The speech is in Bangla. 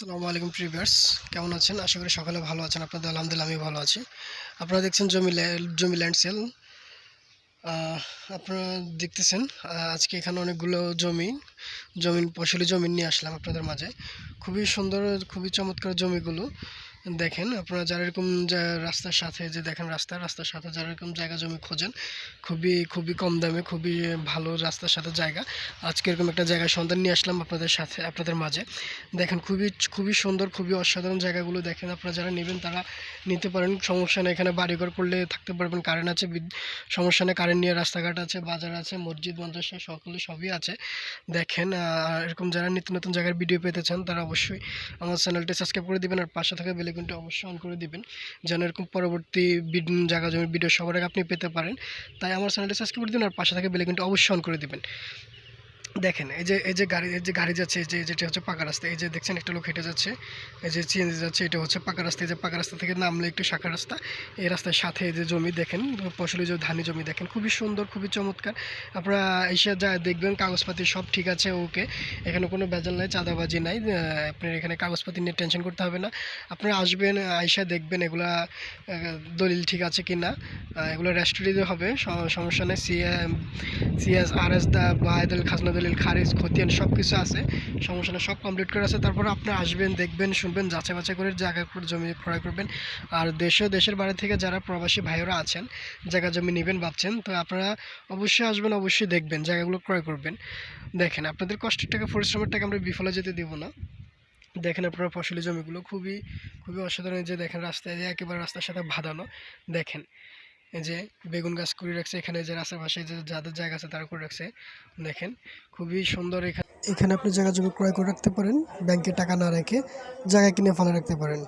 আসসালামু আলাইকুম প্রিভিয়ার্স, কেমন আছেন? আশা করি সকালে ভালো আছেন। আপনাদের আলহামদুলিল্লাহ আমি ভালো আছি। আপনারা দেখছেন জমি জমি ল্যান্ড সেল। আপনারা দেখতেছেন আজকে এখানে অনেকগুলো জমি জমিন ফসলি জমি নিয়ে আসলাম আপনাদের মাঝে। খুবই সুন্দর, খুবই চমৎকার জমিগুলো। দেখেন, আপনারা যারা এরকম যা- রাস্তার সাথে, যে দেখেন রাস্তা, রাস্তার সাথে যারা এরকম জায়গা জমি খোঁজেন, খুবই খুবই কম দামে, খুবই ভালো রাস্তার সাথে জায়গা। আজকে এরকম একটা জায়গার সন্ধান নিয়ে আসলাম আপনাদের সাথে, আপনাদের মাঝে। দেখেন খুবই খুবই সুন্দর, খুবই অসাধারণ জায়গাগুলো দেখেন আপনারা যারা নেবেন তারা নিতে পারেন। সমস্যা নেই, এখানে বাড়িঘর করলে থাকতে পারবেন কারেন্ট আছে সমস্যা নেই কারেন্ট নিয়ে রাস্তাঘাট আছে, বাজার আছে, মসজিদ, মাদ্রাসা, সকলে সবই আছে। দেখেন এরকম যারা নিত্য নতুন জায়গার ভিডিও পেতে চান তারা অবশ্যই আমার চ্যানেলটি সাবস্ক্রাইব করে দিবেন আর পাশে থাকা বেলেগুনটি অবশ্যই অন করে দিবেন, যেন এরকম পরবর্তী জায়গা জমির ভিডিও সবার আগে আপনি পেতে পারেন। তাই আমার চ্যানেলটি সাবস্ক্রাইব করে দিন আর পাশে থাকে বেলাইকনটা অবশ্যই অন করে দিবেন। দেখেন, এই যে এই যে গাড়ি, এই যে গাড়ি যাচ্ছে, এই যে যেটা হচ্ছে পাকা রাস্তা, এই যে দেখছেন একটা লোক হেঁটে যাচ্ছে, এই যে সিএনজি যাচ্ছে, এটা হচ্ছে পাকা রাস্তা, এই যে পাকা রাস্তা থেকে নামলে একটু শাখা রাস্তা, এই রাস্তার সাথে এই যে জমি দেখেন ফসলি যে ধানি জমি দেখেন, খুবই সুন্দর, খুবই চমৎকার, আপনারা এসে যা দেখবেন, কাগজপাতি সব ঠিক আছে, ওকে, এখানে কোনো বেজাল নাই, চাঁদাবাজি নাই আপনার এখানে কাগজপাতি নিয়ে টেনশন করতে হবে না, আপনারা আসবেন, আইসা দেখবেন এগুলা দলিল ঠিক আছে কি না এগুলো রেস্টুরিতে হবে সমস্যা নেই সিএম সিএস আর এস দা বায়দল খাজনা দলিল খারিজ, খতিয়ান সব কিছু আছে। সমস্যা নেই, সব কমপ্লিট করে আছে। তারপর আপনি আসবেন, দেখবেন, শুনবেন, যাচাই বাছাই করে জায়গা জমি ক্রয় করবেন। আর দেশে, দেশের বাইরে থেকে যারা প্রবাসী ভাইয়েরা আছেন, জায়গা জমি নেবেন ভাবছেন, তো আপনারা অবশ্যই আসবেন, অবশ্যই দেখবেন, জায়গাগুলো ক্রয় করবেন। দেখেন, আপনাদের কষ্টের টাকা, পরিশ্রমের টাকা আমরা বিফলে যেতে দেবো না। দেখেন আপনারা ফসলি জমিগুলো খুবই খুবই অসাধারণ যে দেখেন, রাস্তায় একেবারে রাস্তার সাথে বাঁধানো। দেখেন যে বেগুন গাছ করে রাখছে, এখানে যে আশেপাশে পাশে যে যাদের জায়গা আছে তারা করে রাখছে, দেখেন খুবই সুন্দর এখানে এখানে আপনি জায়গা জমি ক্রয় করে রাখতে পারেন, ব্যাংকে টাকা না রেখে জায়গা কিনে ফেলে রাখতে পারেন।